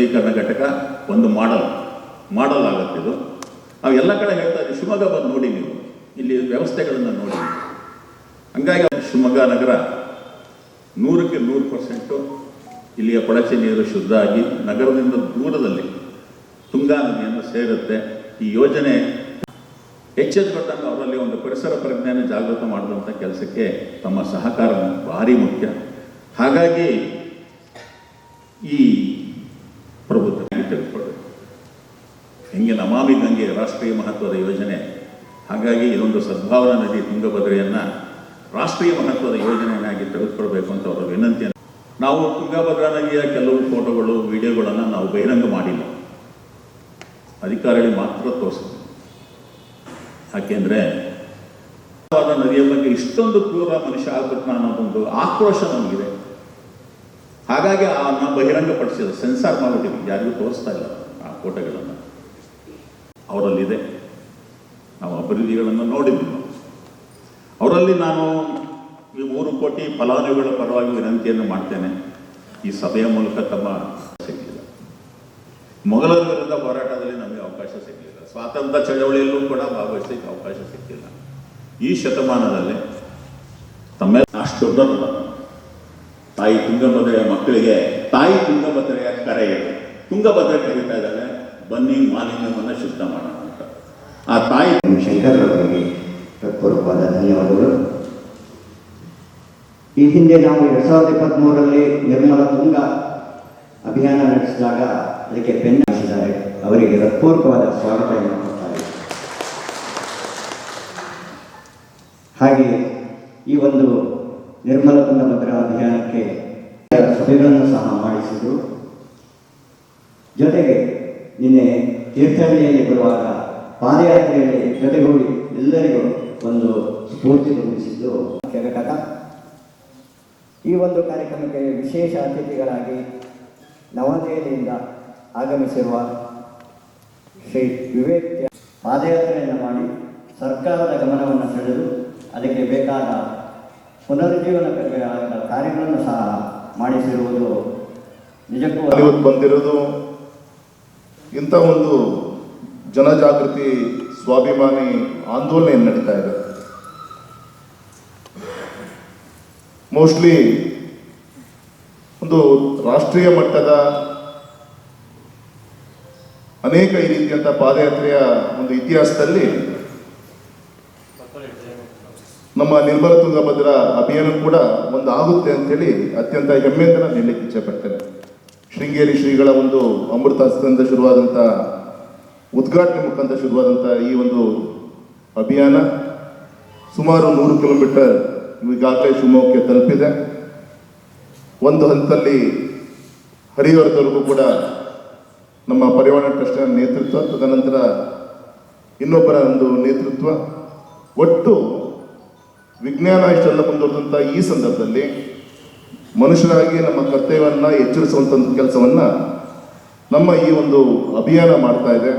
ಶುದ್ಧೀಕರಣ ಘಟಕ ಒಂದು ಮಾಡಲ್ ಮಾಡಲ್ ಆಗುತ್ತೆ ಇದು. ನಾವು ಎಲ್ಲ ಕಡೆ ಹೇಳ್ತಾ ಇದ್ದೀವಿ, ಶಿವಮೊಗ್ಗ ಬಂದು ನೋಡಿ ನೀವು. ಇಲ್ಲಿ ವ್ಯವಸ್ಥೆಗಳನ್ನು ನೋಡಿ ಹಂಗಾಗಿ ಶಿವಮೊಗ್ಗ ನಗರ ನೂರಕ್ಕೆ ನೂರು ಪರ್ಸೆಂಟು ಇಲ್ಲಿಯ ಕೊಳಚೆ ನೀರು ಶುದ್ಧ ಆಗಿ ನಗರದಿಂದ ದೂರದಲ್ಲಿ ತುಂಗಾ ನದಿಯನ್ನು ಸೇರುತ್ತೆ. ಈ ಯೋಜನೆ ಎಚ್ಚೆತ್ತುಕೊಂಡಂಗೆ ಅವರಲ್ಲಿ ಒಂದು ಪರಿಸರ ಪ್ರಜ್ಞೆಯನ್ನು ಜಾಗೃತ ಮಾಡಿದಂಥ ಕೆಲಸಕ್ಕೆ ತಮ್ಮ ಸಹಕಾರ ಭಾರಿ ಮುಖ್ಯ. ಹಾಗಾಗಿ ಈ ಹೆಂಗೆ ನಮಾಮಿ ಗಂಗೆ ರಾಷ್ಟ್ರೀಯ ಮಹತ್ವದ ಯೋಜನೆ. ಹಾಗಾಗಿ ಇದೊಂದು ಸದ್ಭಾವನಾ ನದಿ ತುಂಗಭದ್ರೆಯನ್ನು ರಾಷ್ಟ್ರೀಯ ಮಹತ್ವದ ಯೋಜನೆಯನ್ನಾಗಿ ತೆಗೆದುಕೊಳ್ಬೇಕು ಅಂತ ಅವರ ವಿನಂತಿ ನಾವು ತುಂಗಭದ್ರಾ ನದಿಯ ಕೆಲವು ಫೋಟೋಗಳು, ವಿಡಿಯೋಗಳನ್ನು ನಾವು ಬಹಿರಂಗ ಮಾಡಿಲ್ಲ. ಅಧಿಕಾರಿಗಳಿಗೆ ಮಾತ್ರ ತೋರಿಸಿದೆ ಯಾಕೆಂದರೆ ನದಿಯ ಬಗ್ಗೆ ಇಷ್ಟೊಂದು ಕ್ರೂರ ಮನುಷ್ಯ ಆಗ್ಬಿಟ್ಟು ಅನ್ನೋದೊಂದು ಆಕ್ರೋಶ ನಮಗಿದೆ. ಹಾಗಾಗಿ ಆ ನಾವು ಬಹಿರಂಗಪಡಿಸಿದ, ಸೆನ್ಸಾರ್ ಮಾಡಿಬಿಟ್ಟಿವಿ ಯಾರಿಗೂ ತೋರಿಸ್ತಾ ಇಲ್ಲ ಆ ಫೋಟೋಗಳನ್ನು. ಅವರಲ್ಲಿದೆ. ನಾವು ಅಭಿವೃದ್ಧಿಗಳನ್ನು ನೋಡಿದ್ವಿ. ಅವರಲ್ಲಿ ನಾನು ಈ ಮೂರು ಕೋಟಿ ಫಲಾನುಭವಿಗಳ ಪರವಾಗಿ ವಿನಂತಿಯನ್ನು ಮಾಡ್ತೇನೆ. ಈ ಸಭೆಯ ಮೂಲಕ ತಮ್ಮ ಸಿಗಲಿಲ್ಲ ಮೊಘಲರ ವಿರುದ್ಧ ಹೋರಾಟದಲ್ಲಿ ನಮಗೆ ಅವಕಾಶ ಸಿಗಲಿಲ್ಲ ಸ್ವಾತಂತ್ರ್ಯ ಚಳವಳಿಯಲ್ಲೂ ಕೂಡ ಭಾಗವಹಿಸಲಿಕ್ಕೆ ಅವಕಾಶ ಸಿಕ್ಕಿಲ್ಲ. ಈ ಶತಮಾನದಲ್ಲಿ ತಮ್ಮ ಅಷ್ಟು ತಾಯಿ ತುಂಗಭದ್ರೆಯ ಮಕ್ಕಳಿಗೆ ತಾಯಿ ತುಂಗಭದ್ರೆಯ ಕರೆ ಇದೆ ತುಂಗಭದ್ರೆ ಕರೀತಾ ಇದ್ದಾಳೆ. ಬನ್ನಿ ಮಾಲಿನ್ಯವನ್ನು ಶುದ್ಧ ಮಾಡೋಣ ಅಂತ. ಆ ತಾಯಿ ಶಂಕರ್ ಅವರಿಗೆ ಹೃತ್ಪೂರ್ವಕವಾದ ಧನ್ಯವಾದಗಳು. ಈ ಹಿಂದೆ ನಾವು ಎರಡ್ ಸಾವಿರದ ಇಪ್ಪತ್ತ್ಮೂರರಲ್ಲಿ ನಿರ್ಮಲ ತುಂಗ ಅಭಿಯಾನ ನಡೆಸಿದಾಗ ಅದಕ್ಕೆ ಬೆನ್ನಿಸಿದ್ದಾರೆ ಹಾಕಿದ್ದಾರೆ ಅವರಿಗೆ ಹೃತ್ಪೂರ್ವಕವಾದ ಸ್ವಾಗತವನ್ನು ಕೊಡ್ತಾರೆ ಹಾಗೆ ಈ ಒಂದು ನಿರ್ಮಲ ತುಂಗಭದ್ರಾ ಅಭಿಯಾನಕ್ಕೆ ಸಭೆಗಳನ್ನು ಸಹ ಮಾಡಿಸಿದರು. ಜೊತೆಗೆ ನಿನ್ನೆ ತೀರ್ಥಹಳ್ಳಿಯಲ್ಲಿ ಬರುವಾಗ ಪಾದಯಾತ್ರೆಯಲ್ಲಿ ಜೊತೆಗೂಡಿ ಎಲ್ಲರಿಗೂ ಒಂದು ಸ್ಫೂರ್ತಿ ತುಂಬಿಸಿದ್ದು ಘಟಕ ಈ ಒಂದು ಕಾರ್ಯಕ್ರಮಕ್ಕೆ ವಿಶೇಷ ಅತಿಥಿಗಳಾಗಿ ನವದೆಹಲಿಯಿಂದ ಆಗಮಿಸಿರುವ ಶ್ರೀ ವಿವೇಕ್ ಪಾದಯಾತ್ರೆಯನ್ನು ಮಾಡಿ ಸರ್ಕಾರದ ಗಮನವನ್ನು ಸೆಳೆದು ಅದಕ್ಕೆ ಬೇಕಾದ ಪುನರುಜ್ಜೀವನ ಕಾರ್ಯಗಳನ್ನು ಸಹ ಮಾಡಿಸಿರುವುದು ನಿಜಕ್ಕೂ ಬಂದಿರುವುದು ಇಂಥ ಒಂದು ಜನಜಾಗೃತಿ, ಸ್ವಾಭಿಮಾನಿ ಆಂದೋಲನ ಏನು ನಡೀತಾ ಇದೆ? ಮೋಸ್ಟ್ಲಿ ಒಂದು ರಾಷ್ಟ್ರೀಯ ಮಟ್ಟದ ಅನೇಕ ಈ ರೀತಿಯಂಥ ಪಾದಯಾತ್ರೆಯ ಒಂದು ಇತಿಹಾಸದಲ್ಲಿ ನಮ್ಮ ನಿರ್ಮಲ ತುಂಗಭದ್ರ ಅಭಿಯಾನ ಕೂಡ ಒಂದು ಆಗುತ್ತೆ ಅಂತೇಳಿ ಅತ್ಯಂತ ಹೆಮ್ಮೆಯಿಂದ ನಾನು ಹೇಳಲಿಕ್ಕೆ ಇಚ್ಛೆಪಡ್ತೇನೆ ಶೃಂಗೇರಿ ಶ್ರೀಗಳ ಒಂದು ಅಮೃತ ಹಸ್ತದಿಂದ ಶುರುವಾದಂಥ ಉದ್ಘಾಟನೆ ಮುಖಾಂತರ ಶುರುವಾದಂಥ ಈ ಒಂದು ಅಭಿಯಾನ ಸುಮಾರು ನೂರು ಕಿಲೋಮೀಟರ್ ಈಗಾಗಲೇ ಶಿವಮೊಗ್ಗಕ್ಕೆ ತಲುಪಿದೆ. ಒಂದು ಹಂತದಲ್ಲಿ ಹರಿಹರದವರೆಗೂ ಕೂಡ ನಮ್ಮ ಪರಿವಾರ ಟ್ರಸ್ಟ್ನ ನೇತೃತ್ವ, ತದನಂತರ ಇನ್ನೊಬ್ಬರ ಒಂದು ನೇತೃತ್ವ. ಒಟ್ಟು ವಿಜ್ಞಾನ ಇಷ್ಟೆಲ್ಲ ಮುಂದುವರೆದಂಥ ಈ ಸಂದರ್ಭದಲ್ಲಿ ಮನುಷ್ಯರಾಗಿ ನಮ್ಮ ಕರ್ತವ್ಯವನ್ನ ಎಚ್ಚರಿಸುವಂಥ ಕೆಲಸವನ್ನು ನಮ್ಮ ಈ ಒಂದು ಅಭಿಯಾನ ಮಾಡ್ತಾ ಇದೆ.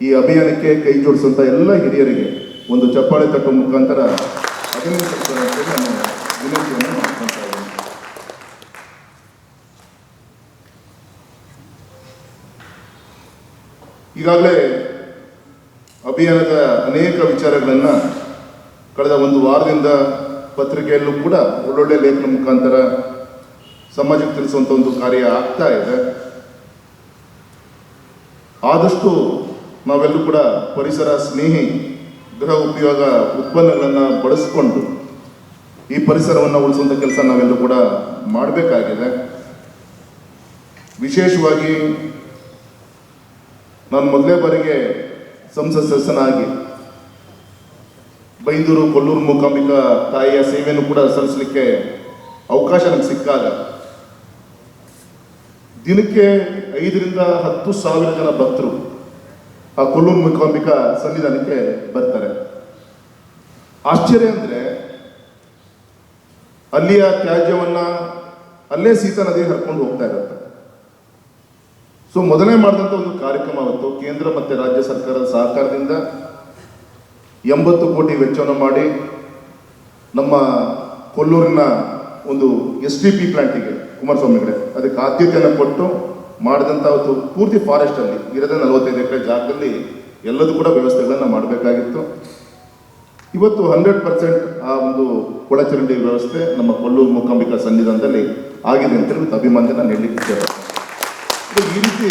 ಈ ಅಭಿಯಾನಕ್ಕೆ ಕೈ ಜೋಡಿಸುವಂಥ ಎಲ್ಲ ಹಿರಿಯರಿಗೆ ಒಂದು ಚಪ್ಪಾಳೆ ತಟ್ಟುವ ಮುಖಾಂತರ ವಿನಂತಿಯನ್ನು ಮಾಡ್ಕೊಳ್ತಾ ಇದ್ದೀನಿ. ಈಗಾಗಲೇ ಅಭಿಯಾನದ ಅನೇಕ ವಿಚಾರಗಳನ್ನು ಕಳೆದ ಒಂದು ವಾರದಿಂದ ಪತ್ರಿಕೆಯಲ್ಲೂ ಕೂಡ ಒಳ್ಳೊಳ್ಳೆ ಲೇಖನ ಮುಖಾಂತರ ಸಮಾಜಕ್ಕೆ ತಿಳಿಸುವಂಥ ಒಂದು ಕಾರ್ಯ ಆಗ್ತಾ ಇದೆ. ಆದಷ್ಟು ನಾವೆಲ್ಲರೂ ಕೂಡ ಪರಿಸರ ಸ್ನೇಹಿ, ಗೃಹ ಉಪಯೋಗ ಉತ್ಪನ್ನಗಳನ್ನು ಬಳಸಿಕೊಂಡು ಈ ಪರಿಸರವನ್ನು ಉಳಿಸುವಂಥ ಕೆಲಸ ನಾವೆಲ್ಲರೂ ಕೂಡ ಮಾಡಬೇಕಾಗಿದೆ. ವಿಶೇಷವಾಗಿ ನಾನು ಮೊದಲೇ ಬಾರಿಗೆ ಸಂಸತ್ ಸದಸ್ಯನಾಗಿ ಬೈಂದೂರು, ಕೊಲ್ಲೂರು ಮೂಕಾಂಬಿಕ ತಾಯಿಯ ಸೇವೆಯನ್ನು ಕೂಡ ಸಲ್ಲಿಸಲಿಕ್ಕೆ ಅವಕಾಶ ನಮ್ಗೆ ಸಿಕ್ಕಾಗ ದಿನಕ್ಕೆ ಐದರಿಂದ ಹತ್ತು ಸಾವಿರ ಜನ ಭಕ್ತರು ಆ ಕೊಲ್ಲೂರು ಮೂಕಾಂಬಿಕ ಸನ್ನಿಧಾನಕ್ಕೆ ಬರ್ತಾರೆ. ಆಶ್ಚರ್ಯ ಅಂದ್ರೆ ಅಲ್ಲಿಯ ತ್ಯಾಜ್ಯವನ್ನು ಅಲ್ಲೇ ಸೀತಾ ನದಿ ಹರ್ಕೊಂಡು ಹೋಗ್ತಾ ಇರುತ್ತೆ. ಸೊ ಮೊದಲೇ ಮಾಡಿದಂಥ ಒಂದು ಕಾರ್ಯಕ್ರಮ ಅವತ್ತು ಕೇಂದ್ರ ಮತ್ತೆ ರಾಜ್ಯ ಸರ್ಕಾರದ ಸಹಕಾರದಿಂದ ಎಂಬತ್ತು ಕೋಟಿ ವೆಚ್ಚವನ್ನು ಮಾಡಿ ನಮ್ಮ ಕೊಲ್ಲೂರಿನ ಒಂದು ಎಸ್ ಟಿ ಪಿ ಪ್ಲಾಂಟಿಗೆ ಕುಮಾರಸ್ವಾಮಿಗಳೇ ಅದಕ್ಕೆ ಆದ್ಯತೆಯನ್ನು ಕೊಟ್ಟು ಮಾಡಿದಂಥ ಒಂದು ಪೂರ್ತಿ ಫಾರೆಸ್ಟಲ್ಲಿ ಇರೋದೇ ನಲವತ್ತೈದು ಎಕರೆ ಜಾಗದಲ್ಲಿ ಎಲ್ಲದೂ ಕೂಡ ವ್ಯವಸ್ಥೆಗಳನ್ನು ಮಾಡಬೇಕಾಗಿತ್ತು ಇವತ್ತು ಹಂಡ್ರೆಡ್ ಪರ್ಸೆಂಟ್ ಆ ಒಂದು ಒಳಚರಂಡಿ ವ್ಯವಸ್ಥೆ ನಮ್ಮ ಕೊಲ್ಲೂರು ಮೂಕಾಂಬಿಕಾ ಸನ್ನಿಧಾನದಲ್ಲಿ ಆಗಿದೆ ಅಂತ ಹೇಳಿ ಅಭಿಮಾನನ ನಾನು. ಇದು ಈ ರೀತಿ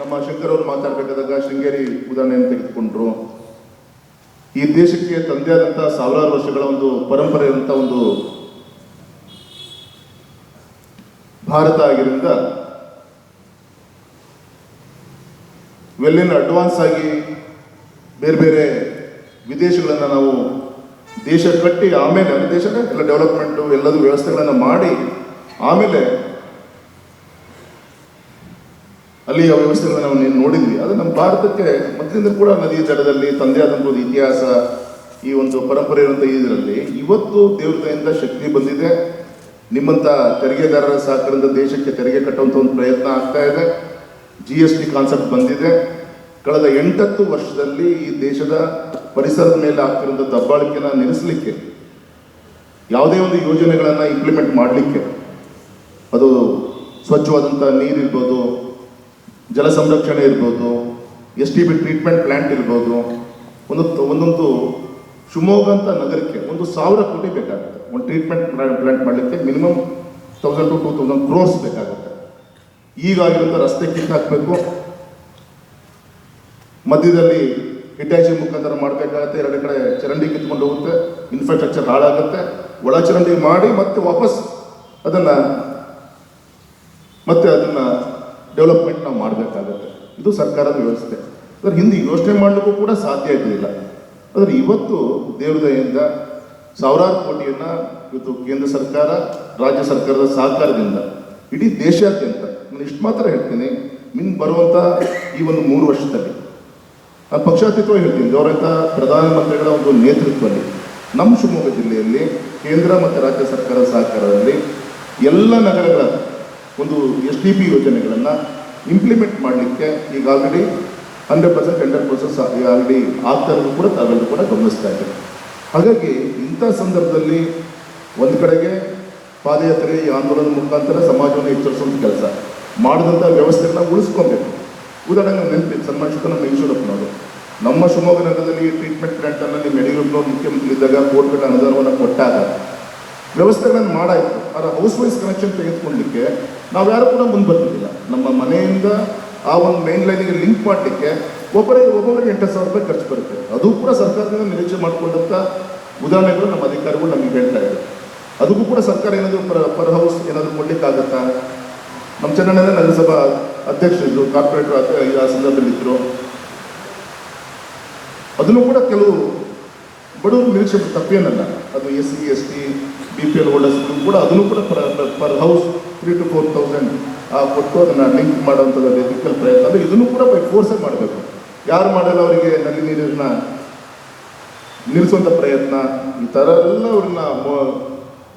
ನಮ್ಮ ಶಂಕರ್ ಅವರು ಮಾತಾಡಬೇಕಾದಾಗ ಶೃಂಗೇರಿ ಉದಾಹರಣೆಯನ್ನು ತೆಗೆದುಕೊಂಡ್ರು ಈ ದೇಶಕ್ಕೆ ತಂದೆ ಆದಂತಹ ಸಾವಿರಾರು ವರ್ಷಗಳ ಒಂದು ಪರಂಪರೆ ಇರುವಂತಹ ಒಂದು ಭಾರತ ಆಗಿರೋದ್ರಿಂದ ವೆಲ್ಲಿನ ಅಡ್ವಾನ್ಸ್ ಆಗಿ ಬೇರೆ ಬೇರೆ ವಿದೇಶಗಳನ್ನು ನಾವು ದೇಶ ಕಟ್ಟಿ ಆಮೇಲೆ ದೇಶ ಎಲ್ಲ ಡೆವಲಪ್ಮೆಂಟು ಎಲ್ಲದೂ ವ್ಯವಸ್ಥೆಗಳನ್ನು ಮಾಡಿ ಆಮೇಲೆ ಅಲ್ಲಿಯ ವ್ಯವಸ್ಥೆಗಳನ್ನ ನಾವು ನೀನು ನೋಡಿದ್ವಿ. ಅದು ನಮ್ಮ ಭಾರತಕ್ಕೆ ಮೊದಲಿಂದ ಕೂಡ ನದಿಯ ದಡದಲ್ಲಿ ತಂದೆ ಆದಂಥ ಒಂದು ಇತಿಹಾಸ, ಈ ಒಂದು ಪರಂಪರೆ ಇರುವಂಥ ಇದರಲ್ಲಿ ಇವತ್ತು ದೇವ್ರತೆಯಿಂದ ಶಕ್ತಿ ಬಂದಿದೆ. ನಿಮ್ಮಂಥ ತೆರಿಗೆದಾರರ ಸಹಕಾರದಿಂದ ದೇಶಕ್ಕೆ ತೆರಿಗೆ ಕಟ್ಟುವಂಥ ಒಂದು ಪ್ರಯತ್ನ ಆಗ್ತಾ ಇದೆ. ಜಿ ಎಸ್ ಟಿ ಕಾನ್ಸೆಪ್ಟ್ ಬಂದಿದೆ. ಕಳೆದ ಎಂಟತ್ತು ವರ್ಷದಲ್ಲಿ ಈ ದೇಶದ ಪರಿಸರದ ಮೇಲೆ ಆಗ್ತಿರುವಂಥ ದಬ್ಬಾಳಿಕೆನ ನಿಲ್ಲಿಸಲಿಕ್ಕೆ, ಯಾವುದೇ ಒಂದು ಯೋಜನೆಗಳನ್ನು ಇಂಪ್ಲಿಮೆಂಟ್ ಮಾಡಲಿಕ್ಕೆ, ಅದು ಸ್ವಚ್ಛವಾದಂಥ ನೀರಿರ್ಬೋದು ಜಲ ಸಂರಕ್ಷಣೆ ಇರ್ಬೋದು S T B treatment plant ಇರ್ಬೋದು, ಒಂದು ಒಂದೊಂದು ಶಿವಮೊಗ್ಗ ಅಂತ ನಗರಕ್ಕೆ ಒಂದು ಸಾವಿರ ಕೋಟಿ ಬೇಕಾಗುತ್ತೆ. ಒಂದು ಟ್ರೀಟ್ಮೆಂಟ್ ಪ್ಲ್ಯಾಂಟ್ ಮಾಡಲಿಕ್ಕೆ minimum thousand to two thousand crores ಬೇಕಾಗುತ್ತೆ. ಈಗಾಗಿರುವಂಥ ರಸ್ತೆ ಕಿತ್ತಾಕಬೇಕು ಮಧ್ಯದಲ್ಲಿ ಹಿಟ್ಯಾಚಿ ಮುಖಾಂತರ ಮಾಡಬೇಕಾಗತ್ತೆ, ಎರಡು ಕಡೆ ಚರಂಡಿ ಕಿತ್ಕೊಂಡು ಹೋಗುತ್ತೆ ಇನ್ಫ್ರಾಸ್ಟ್ರಕ್ಚರ್ ಹಾಳಾಗುತ್ತೆ. ಒಳ ಚರಂಡಿ ಮಾಡಿ ಮತ್ತೆ ವಾಪಸ್ ಅದನ್ನು, ಮತ್ತೆ ಅದನ್ನ ಡೆವಲಪ್ಮೆಂಟ್ ನಾವು ಮಾಡಬೇಕಾಗುತ್ತೆ. ಇದು ಸರ್ಕಾರದ ವ್ಯವಸ್ಥೆ. ಅದರ ಹಿಂದೆ ಯೋಚನೆ ಮಾಡಲಿಕ್ಕೂ ಕೂಡ ಸಾಧ್ಯ ಇರಲಿಲ್ಲ. ಆದರೆ ಇವತ್ತು ದೇವದಯಿಂದ ಸಾವಿರಾರು ಕೋಟಿಯನ್ನ ಇವತ್ತು ಕೇಂದ್ರ ಸರ್ಕಾರ, ರಾಜ್ಯ ಸರ್ಕಾರದ ಸಹಕಾರದಿಂದ, ಇಡೀ ದೇಶಾದ್ಯಂತ, ನಾನು ಇಷ್ಟು ಮಾತ್ರ ಹೇಳ್ತೀನಿ ಮಿನ್ ಬರುವಂಥ ಈ ಒಂದು ಮೂರು ವರ್ಷದಲ್ಲಿ, ನಾನು ಪಕ್ಷಾತೀತವಾಗಿ ಹೇಳ್ತೀನಿ ಗೌರವಿತ ಪ್ರಧಾನಮಂತ್ರಿಗಳ ಒಂದು ನೇತೃತ್ವದಲ್ಲಿ, ನಮ್ಮ ಶಿವಮೊಗ್ಗ ಜಿಲ್ಲೆಯಲ್ಲಿ ಕೇಂದ್ರ ಮತ್ತು ರಾಜ್ಯ ಸರ್ಕಾರದ ಸಹಕಾರದಲ್ಲಿ ಎಲ್ಲ ನಗರಗಳ ಒಂದು ಎಸ್ ಡಿ ಪಿ ಯೋಜನೆಗಳನ್ನು ಇಂಪ್ಲಿಮೆಂಟ್ ಮಾಡಲಿಕ್ಕೆ ಈಗ already hundred percent hundred percent already ಆಗ್ತಾ ಇರೋದು ಕೂಡ ತಾವೆಲ್ಲರೂ ಕೂಡ ಗಮನಿಸ್ತಾ ಇದ್ದೀವಿ ಹಾಗಾಗಿ ಇಂಥ ಸಂದರ್ಭದಲ್ಲಿ ಒಂದು ಕಡೆಗೆ ಪಾದಯಾತ್ರೆ, ಈ ಆಂದೋಲನದ ಮುಖಾಂತರ ಸಮಾಜವನ್ನು ಎಚ್ಚರಿಸುವಂಥ ಕೆಲಸ. ಮಾಡಿದಂಥ ವ್ಯವಸ್ಥೆಗಳನ್ನ ಉಳಿಸ್ಕೊಬೇಕು. ಉದಾಹರಣೆಗೆ ನೆನಪಿ ಸನ್ಮಾನಿಸಿದ ನಮ್ಮ ಈಶ್ವರಪ್ಪನವರು ನಮ್ಮ ಶಿವಮೊಗ್ಗ ನಗರದಲ್ಲಿ ಟ್ರೀಟ್ಮೆಂಟ್ ಪ್ಲಾಂಟನ್ನು ನಿಮ್ಮ ಮುಖ್ಯಮಂತ್ರಿ ಇದ್ದಾಗ ಕೋರ್ಟ್ಗಳ ಅನುದಾನವನ್ನು ಕೊಟ್ಟಾಗ ವ್ಯವಸ್ಥೆಗಳನ್ನು ಮಾಡಾಯಿತು. ಆದರೆ ಹೌಸ್ ವೈಸ್ ಕನೆಕ್ಷನ್ ತೆಗೆದುಕೊಳ್ಳಲಿಕ್ಕೆ ನಾವ್ಯಾರು ಕೂಡ ಮುಂದೆ ಬರ್ತಿದ್ದಿಲ್ಲ ನಮ್ಮ ಮನೆಯಿಂದ ಆ ಒಂದು ಮೇನ್ ಲೈನಿಗೆ ಲಿಂಕ್ ಮಾಡಲಿಕ್ಕೆ ಒಬ್ಬರಿಗೆ ಒಬ್ಬೊಬ್ಬರಿಗೆ ಎಂಟು ಸಾವಿರ ರೂಪಾಯಿ ಖರ್ಚು ಬರುತ್ತೆ. ಅದು ಕೂಡ ಸರ್ಕಾರದಿಂದ ನಿರೀಕ್ಷೆ ಮಾಡಿಕೊಂಡಂಥ ಉದಾಹರಣೆಗಳು ನಮ್ಮ ಅಧಿಕಾರಿಗಳು ನಮಗೆ ಹೇಳ್ತಾ ಇದ್ದಾರೆ ಅದಕ್ಕೂ ಕೂಡ ಸರ್ಕಾರ ಏನಾದರೂ ಪರ್ ಪರ್ ಹೌಸ್ ಏನಾದರೂ ಕೊಡಲಿಕ್ಕಾಗತ್ತಾ? ನಮ್ಮ ಚೆನ್ನಣ್ಣನೇ ನಗರಸಭಾ ಅಧ್ಯಕ್ಷರಿದ್ದರು ಕಾರ್ಪೊರೇಟರ್ ಆ ಸಂದರ್ಭದಲ್ಲಿದ್ದರು ಅದನ್ನು ಕೂಡ ಕೆಲವು ಬಡವರು ನಿರೀಕ್ಷೆ ತಪ್ಪೇನಲ್ಲ. ಅದು S C, S T, B P L holders ಕೂಡ ಅದನ್ನು ಕೂಡ per house three to four thousand ಕೊಟ್ಟು ಅದನ್ನು ಲಿಂಕ್ ಮಾಡುವಂಥದ್ದು ಎಥಿಕಲ್ ಪ್ರಯತ್ನ. ಅಂದರೆ ಇದನ್ನು ಕೂಡ ಬೈ ಫೋರ್ಸೇ ಮಾಡಬೇಕು. ಯಾರು ಮಾಡಲ್ಲ ಅವರಿಗೆ ನಲ್ಲಿ ನೀರನ್ನ ನಿಲ್ಲಿಸುವಂಥ ಪ್ರಯತ್ನ, ಈ ಥರ ಎಲ್ಲ ಅವ್ರನ್ನ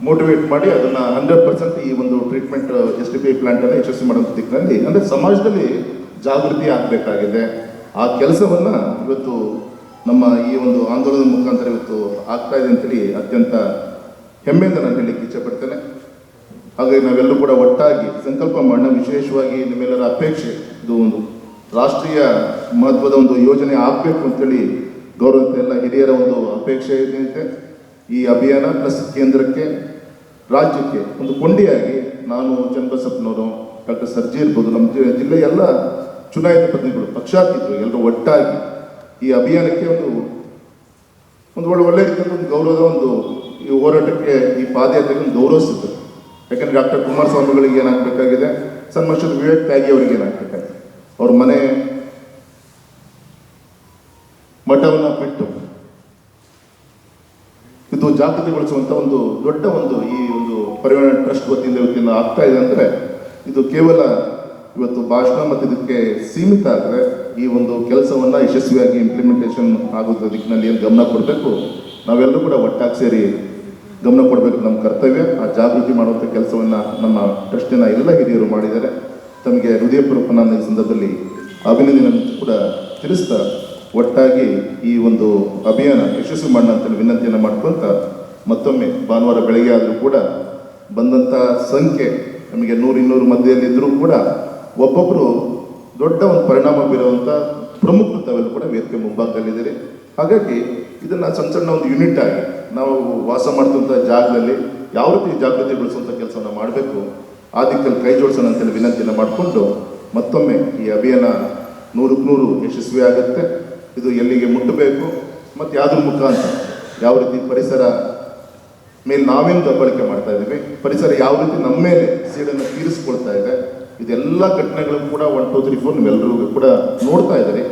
ಮೋಟಿವೇಟ್ ಮಾಡಿ ಅದನ್ನು ಹಂಡ್ರೆಡ್ ಪರ್ಸೆಂಟ್ ಈ ಒಂದು ಟ್ರೀಟ್ಮೆಂಟ್ ಎಸ್ ಟಿ ಪಿ ಪ್ಲಾಂಟನ್ನು ಯಶಸ್ವಿ ಮಾಡೋಂಥ ದಿಕ್ಕಿನಲ್ಲಿ, ಅಂದರೆ ಸಮಾಜದಲ್ಲಿ ಜಾಗೃತಿ ಆಗಬೇಕಾಗಿದೆ. ಆ ಕೆಲಸವನ್ನು ಇವತ್ತು ನಮ್ಮ ಈ ಒಂದು ಆಂದೋಲನದ ಮುಖಾಂತರ ಇವತ್ತು ಆಗ್ತಾ ಇದೆ ಅಂತೇಳಿ ಅತ್ಯಂತ ಹೆಮ್ಮೆಯಿಂದ ನಾನು ಹೇಳಲಿಕ್ಕೆ ಇಚ್ಛೆಪಡ್ತೇನೆ ಹಾಗಾಗಿ ನಾವೆಲ್ಲರೂ ಕೂಡ ಒಟ್ಟಾಗಿ ಸಂಕಲ್ಪ ಮಾಡೋಣ. ವಿಶೇಷವಾಗಿ ನಿಮ್ಮೆಲ್ಲರ ಅಪೇಕ್ಷೆ. ಇದು ಒಂದು ರಾಷ್ಟ್ರೀಯ ಮಹತ್ವದ ಒಂದು ಯೋಜನೆ ಆಗಬೇಕು ಅಂತೇಳಿ ಗೌರವ ಎಲ್ಲ ಹಿರಿಯರ ಒಂದು ಅಪೇಕ್ಷೆ ಏನಿದೆ ಈ ಅಭಿಯಾನ ಪ್ಲಸ್ ಕೇಂದ್ರಕ್ಕೆ, ರಾಜ್ಯಕ್ಕೆ ಒಂದು ಕೊಂಡಿಯಾಗಿ ನಾನು ಚನ್ನಬಸಪ್ಪನವರು ಡಾಕ್ಟರ್ ಸರ್ಜಿ ಇರ್ಬೋದು, ನಮ್ಮ ಜಿಲ್ಲೆ ಎಲ್ಲ ಚುನಾಯಿತ ಪ್ರತಿನಿಧಿಗಳು, ಪಕ್ಷಾತೀತರು ಎಲ್ಲರೂ ಒಟ್ಟಾಗಿ ಈ ಅಭಿಯಾನಕ್ಕೆ ಒಂದು ಒಂದು ಒಳ್ಳೆ ಒಳ್ಳೆ ಒಂದು ಗೌರವದ ಒಂದು ಈ ಹೋರಾಟಕ್ಕೆ ಈ ಪಾದಯಾತ್ರೆಗೆ ಒಂದು ಯಾಕಂದ್ರೆ ಡಾಕ್ಟರ್ ಕುಮಾರಸ್ವಾಮಿಗಳಿಗೆ ಏನಾಗಬೇಕಾಗಿದೆ? ಸನ್ಮಾನ್ಯ ವಿವೇಕ್ ತ್ಯಾಗಿ ಅವರಿಗೆ ಏನಾಗಬೇಕಾಗಿದೆ? ಅವ್ರ ಮನೆ ಮಠವನ್ನು ಬಿಟ್ಟು ಇದು ಜಾಗೃತಿಗೊಳಿಸುವಂಥ ಒಂದು ದೊಡ್ಡ ಒಂದು ಈ ಒಂದು ಪರಿವಾರ ಟ್ರಸ್ಟ್ ವತಿಯಿಂದ ಇವತ್ತಿನ ಆಗ್ತಾ ಇದೆ ಅಂದ್ರೆ ಇದು ಕೇವಲ ಇವತ್ತು ಭಾಷಣ ಮತ್ತು ಇದಕ್ಕೆ ಸೀಮಿತ ಆದರೆ ಈ ಒಂದು ಕೆಲಸವನ್ನ ಯಶಸ್ವಿಯಾಗಿ ಇಂಪ್ಲಿಮೆಂಟೇಷನ್ ಆಗೋದ್ರ ದಿಕ್ಕಿನಲ್ಲಿ ಏನು ಗಮನ ಕೊಡಬೇಕು? ನಾವೆಲ್ಲರೂ ಕೂಡ ಒಟ್ಟಾಗಿ ಸೇರಿ ಗಮನ ಕೊಡಬೇಕು ನಮ್ಮ ಕರ್ತವ್ಯ. ಆ ಜಾಗೃತಿ ಮಾಡುವಂಥ ಕೆಲಸವನ್ನು ನಮ್ಮ ಟ್ರಸ್ಟಿನ ಎಲ್ಲ ಹಿರಿಯರು ಮಾಡಿದ್ದಾರೆ. ತಮಗೆ ಹೃದಯಪೂರ್ವಕ ನಾನು ಈ ಸಂದರ್ಭದಲ್ಲಿ ಅಭಿನಂದನೆ ಕೂಡ ತಿಳಿಸ್ತಾ ಒಟ್ಟಾಗಿ ಈ ಒಂದು ಅಭಿಯಾನ ಯಶಸ್ವಿ ಮಾಡೋಣ ಅಂತೇಳಿ ವಿನಂತಿಯನ್ನು ಮಾಡ್ಕೊಂತ ಮತ್ತೊಮ್ಮೆ ಭಾನುವಾರ ಬೆಳಗ್ಗೆ ಆದರೂ ಕೂಡ ಬಂದಂಥ ಸಂಖ್ಯೆ ನಮಗೆ ನೂರು ಇನ್ನೂರು ಮಧ್ಯೆಯಲ್ಲಿದ್ದರೂ ಕೂಡ ಒಬ್ಬೊಬ್ಬರು ದೊಡ್ಡ ಒಂದು ಪರಿಣಾಮ ಬೀರುವಂಥ ಪ್ರಮುಖ ತವೆಲ್ಲೂ ಕೂಡ ವೇದಿಕೆ ಮುಂಭಾಗದಲ್ಲಿದ್ದೀರಿ. ಹಾಗಾಗಿ ಇದನ್ನು ಸಣ್ಣ ಸಣ್ಣ ಒಂದು ಯೂನಿಟ್ ಆಗಿ ನಾವು ವಾಸ ಮಾಡ್ತಂಥ ಜಾಗದಲ್ಲಿ ಯಾವ ರೀತಿ ಜಾಗೃತಿ ಬೆಳೆಸುವಂಥ ಕೆಲಸವನ್ನು ಮಾಡಬೇಕು, ಆ ದಿಕ್ಕಲ್ಲಿ ಕೈ ಜೋಡಿಸೋಣ ಅಂತೇಳಿ ವಿನಂತಿಯನ್ನು ಮಾಡಿಕೊಂಡು ಮತ್ತೊಮ್ಮೆ ಈ ಅಭಿಯಾನ ನೂರಕ್ಕೆ ನೂರು ಯಶಸ್ವಿ ಆಗುತ್ತೆ. ಇದು ಎಲ್ಲಿಗೆ ಮುಟ್ಟಬೇಕು, ಮತ್ತು ಯಾವುದ್ರ ಮುಖಾಂತರ ಯಾವ ರೀತಿ ಪರಿಸರ ಮೇಲೆ ನಾವೇನು ದಬ್ಬಳಿಕೆ ಮಾಡ್ತಾ ಇದ್ದೀವಿ, ಪರಿಸರ ಯಾವ ರೀತಿ ನಮ್ಮ ಮೇಲೆ ಸೀಡನ್ನು ತೀರಿಸ್ಕೊಳ್ತಾ ಇದೆ, ಇದೆಲ್ಲ ಘಟನೆಗಳು ಕೂಡ ಒನ್ ಟೂ ತ್ರೀ ಫೋರ್ ನೀವೆಲ್ಲರೂ ಕೂಡ ನೋಡ್ತಾ ಇದ್ದಾರೆ.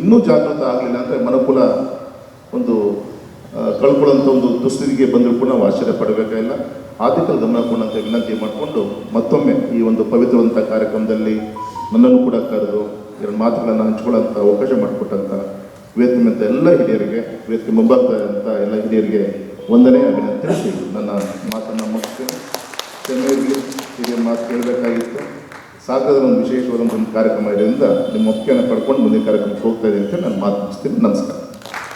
ಇನ್ನೂ ಜಾಗೃತ ಆಗಲಿಲ್ಲ ಅಂದರೆ ಮನುಕುಲ ಒಂದು ಕಳ್ಕೊಳ್ಳೋಂಥ ಒಂದು ದುಸ್ಥಿತಿಗೆ ಬಂದರೂ ಕೂಡ ನಾವು ಆಶ್ಚರ್ಯ ಪಡಬೇಕಾಗಿಲ್ಲ. ಆದಿಕಲ್ ಗಮನ ಕೊಡುವಂಥ ವಿನಂತಿ ಮಾಡಿಕೊಂಡು ಮತ್ತೊಮ್ಮೆ ಈ ಒಂದು ಪವಿತ್ರವಂಥ ಕಾರ್ಯಕ್ರಮದಲ್ಲಿ ನನ್ನನ್ನು ಕೂಡ ಕರೆದು ಎರಡು ಮಾತುಗಳನ್ನು ಹಂಚ್ಕೊಳ್ಳೋಂಥ ಅವಕಾಶ ಮಾಡಿಕೊಟ್ಟಂಥ ವೇದಿಕೆ ಎಲ್ಲ ಹಿರಿಯರಿಗೆ, ವೇದಿಕೆ ಮುಂಭಾಗದಂಥ ಎಲ್ಲ ಹಿರಿಯರಿಗೆ ಒಂದನೇ ಅಭಿನಂದನೆ. ತಿಳಿಸಿ ನನ್ನ ಮಾತನ್ನು ಮುಗಿಸ್ತೇನೆ. ಕ್ಷಮೆ ಹಿರಿಯ ಮಾತು ಕೇಳಬೇಕಾಗಿತ್ತು. ಸಾಕಾದ ಒಂದು ವಿಶೇಷವಾದಂಥ ಒಂದು ಕಾರ್ಯಕ್ರಮ ಇದರಿಂದ ನಿಮ್ಮ ಮುಖ್ಯನ ಪಡ್ಕೊಂಡು ಮುಂದಿನ ಕಾರ್ಯಕ್ರಮಕ್ಕೆ ಹೋಗ್ತಾ ಇದೆ ಅಂತ ನಾನು ಮಾತು ಮುಗಿಸ್ತೀನಿ. ನಮಸ್ಕಾರ.